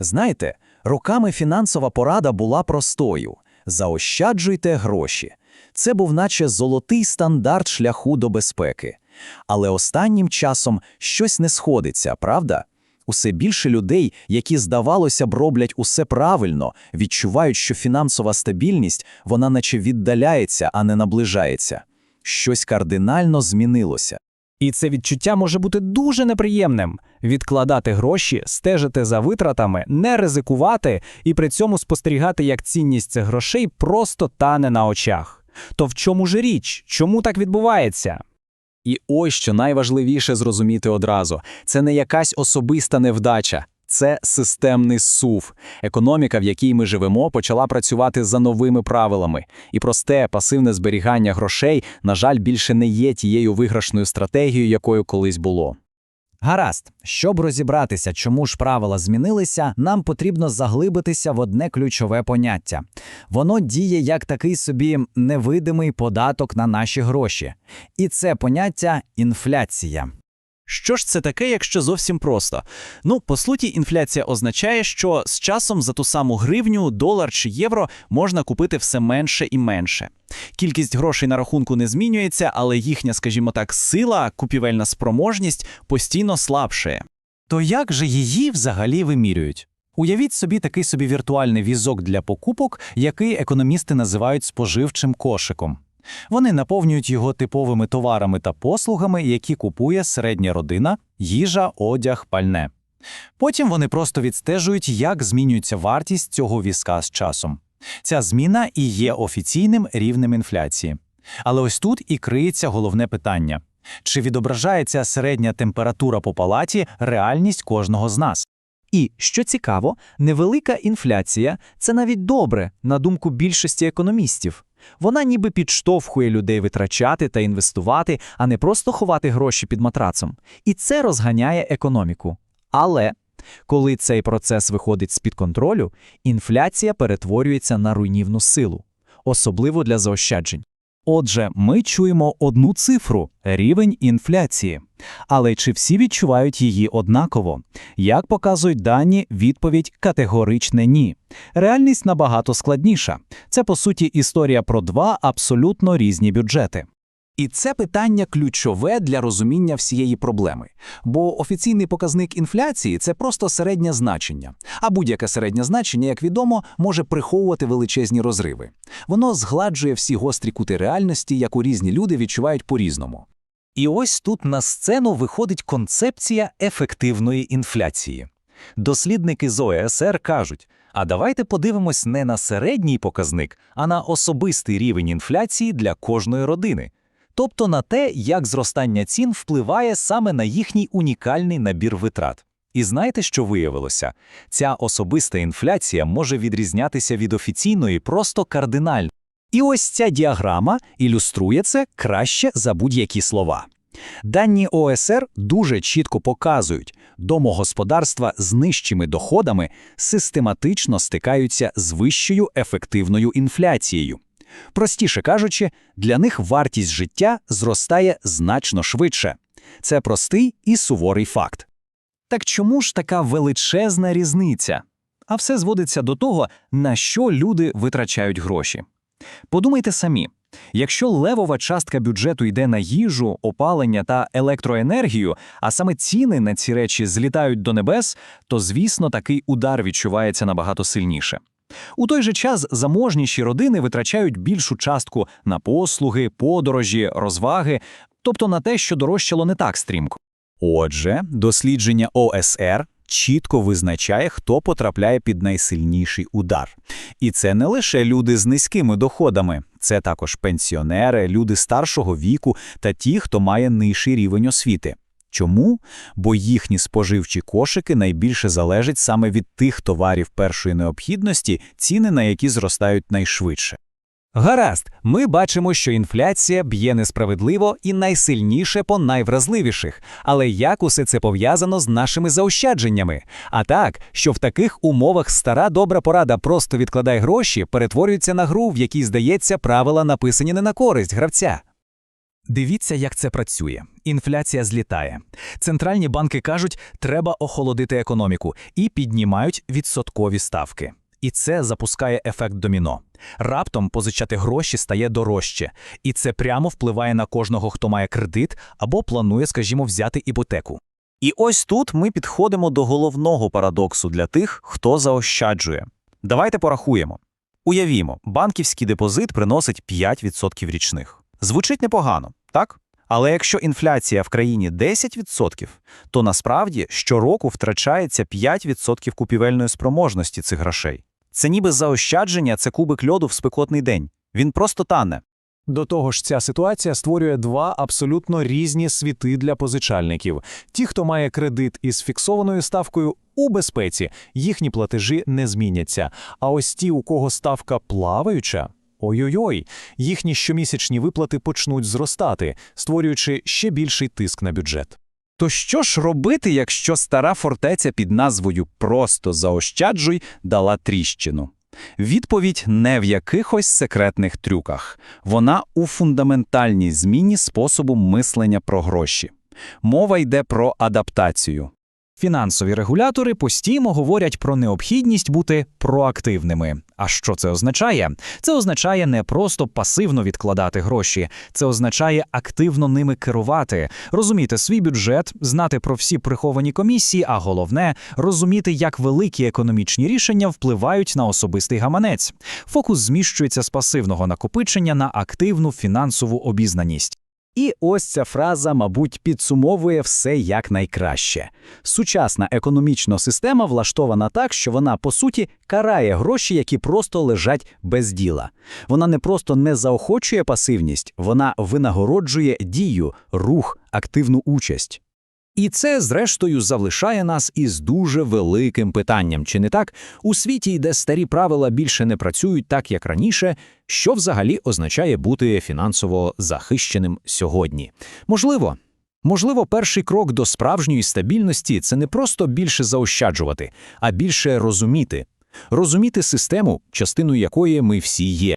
Знаєте, роками фінансова порада була простою – заощаджуйте гроші. Це був наче золотий стандарт шляху до безпеки. Але останнім часом щось не сходиться, правда? Усе більше людей, які, здавалося б, роблять усе правильно, відчувають, що фінансова стабільність, вона наче віддаляється, а не наближається. Щось кардинально змінилося. І це відчуття може бути дуже неприємним. Відкладати гроші, стежити за витратами, не ризикувати і при цьому спостерігати, як цінність цих грошей просто тане на очах. То в чому ж річ? Чому так відбувається? І ось що найважливіше зрозуміти одразу: це не якась особиста невдача, це системний сув. Економіка, в якій ми живемо, почала працювати за новими правилами. І просте пасивне зберігання грошей, на жаль, більше не є тією виграшною стратегією, якою колись було. Гаразд, щоб розібратися, чому ж правила змінилися, нам потрібно заглибитися в одне ключове поняття. Воно діє як такий собі невидимий податок на наші гроші. І це поняття інфляція. Що ж це таке, якщо зовсім просто? Ну, по суті, інфляція означає, що з часом за ту саму гривню, долар чи євро можна купити все менше і менше. Кількість грошей на рахунку не змінюється, але їхня, скажімо так, сила, купівельна спроможність постійно слабшає. То як же її взагалі вимірюють? Уявіть собі такий собі віртуальний візок для покупок, який економісти називають споживчим кошиком. Вони наповнюють його типовими товарами та послугами, які купує середня родина, їжа, одяг, пальне. Потім вони просто відстежують, як змінюється вартість цього візка з часом. Ця зміна і є офіційним рівнем інфляції. Але ось тут і криється головне питання: чи відображається середня температура по палаті реальність кожного з нас? І, що цікаво, невелика інфляція це навіть добре, на думку більшості економістів. Вона ніби підштовхує людей витрачати та інвестувати, а не просто ховати гроші під матрацом. І це розганяє економіку. Але коли цей процес виходить з-під контролю, інфляція перетворюється на руйнівну силу, особливо для заощаджень. Отже, ми чуємо одну цифру рівень інфляції. Але чи всі відчувають її однаково? Як показують дані, відповідь категоричне ні. Реальність набагато складніша. Це, по суті, історія про два абсолютно різні бюджети. І це питання ключове для розуміння всієї проблеми. Бо офіційний показник інфляції це просто середнє значення. А будь-яке середнє значення, як відомо, може приховувати величезні розриви. Воно згладжує всі гострі кути реальності, яку різні люди відчувають по-різному. І ось тут на сцену виходить концепція ефективної інфляції. Дослідники з ОЕСР кажуть: а давайте подивимось не на середній показник, а на особистий рівень інфляції для кожної родини. Тобто на те, як зростання цін впливає саме на їхній унікальний набір витрат. І знаєте, що виявилося? Ця особиста інфляція може відрізнятися від офіційної просто кардинально. І ось ця діаграма ілюструє це краще за будь-які слова. Дані ОСР дуже чітко показують, домогосподарства з нижчими доходами систематично стикаються з вищою ефективною інфляцією. Простіше кажучи, для них вартість життя зростає значно швидше. Це простий і суворий факт. Так чому ж така величезна різниця? А все зводиться до того, на що люди витрачають гроші. Подумайте самі, якщо левова частка бюджету йде на їжу, опалення та електроенергію, а саме ціни на ці речі злітають до небес, то, звісно, такий удар відчувається набагато сильніше. У той же час заможніші родини витрачають більшу частку на послуги, подорожі, розваги, тобто на те, що дорожчало не так стрімко. Отже, дослідження ОСР чітко визначає, хто потрапляє під найсильніший удар. І це не лише люди з низькими доходами, це також пенсіонери, люди старшого віку та ті, хто має нижчий рівень освіти. Чому? Бо їхні споживчі кошики найбільше залежать саме від тих товарів першої необхідності, ціни на які зростають найшвидше. Гаразд, ми бачимо, що інфляція б'є несправедливо і найсильніше по найвразливіших. Але як усе це пов'язано з нашими заощадженнями? А так, що в таких умовах стара добра порада просто відкладай гроші, перетворюється на гру, в якій, здається, правила написані не на користь гравця. Дивіться, як це працює. Інфляція злітає. Центральні банки кажуть, треба охолодити економіку і піднімають відсоткові ставки. І це запускає ефект доміно. Раптом позичати гроші стає дорожче, і це прямо впливає на кожного, хто має кредит або планує, скажімо, взяти іпотеку. І ось тут ми підходимо до головного парадоксу для тих, хто заощаджує. Давайте порахуємо. Уявімо, банківський депозит приносить 5% річних. Звучить непогано, так? Але якщо інфляція в країні 10%, то насправді щороку втрачається 5% купівельної спроможності цих грошей. Це ніби заощадження, це кубик льоду в спекотний день. Він просто тане. До того ж, ця ситуація створює два абсолютно різні світи для позичальників. Ті, хто має кредит із фіксованою ставкою у безпеці, їхні платежі не зміняться. А ось ті, у кого ставка плаваюча. Ой-ой-ой, їхні щомісячні виплати почнуть зростати, створюючи ще більший тиск на бюджет. То що ж робити, якщо стара фортеця під назвою Просто заощаджуй дала тріщину? Відповідь не в якихось секретних трюках. Вона у фундаментальній зміні способу мислення про гроші. Мова йде про адаптацію. Фінансові регулятори постійно говорять про необхідність бути проактивними. А що це означає? Це означає не просто пасивно відкладати гроші, це означає активно ними керувати, розуміти свій бюджет, знати про всі приховані комісії, а головне розуміти, як великі економічні рішення впливають на особистий гаманець. Фокус зміщується з пасивного накопичення на активну фінансову обізнаність. І ось ця фраза, мабуть, підсумовує все якнайкраще. Сучасна економічна система влаштована так, що вона, по суті, карає гроші, які просто лежать без діла. Вона не просто не заохочує пасивність, вона винагороджує дію, рух, активну участь. І це, зрештою, залишає нас із дуже великим питанням, чи не так? У світі, де старі правила більше не працюють так, як раніше, що взагалі означає бути фінансово захищеним сьогодні? Можливо. Можливо, перший крок до справжньої стабільності це не просто більше заощаджувати, а більше розуміти. Розуміти систему, частиною якої ми всі є.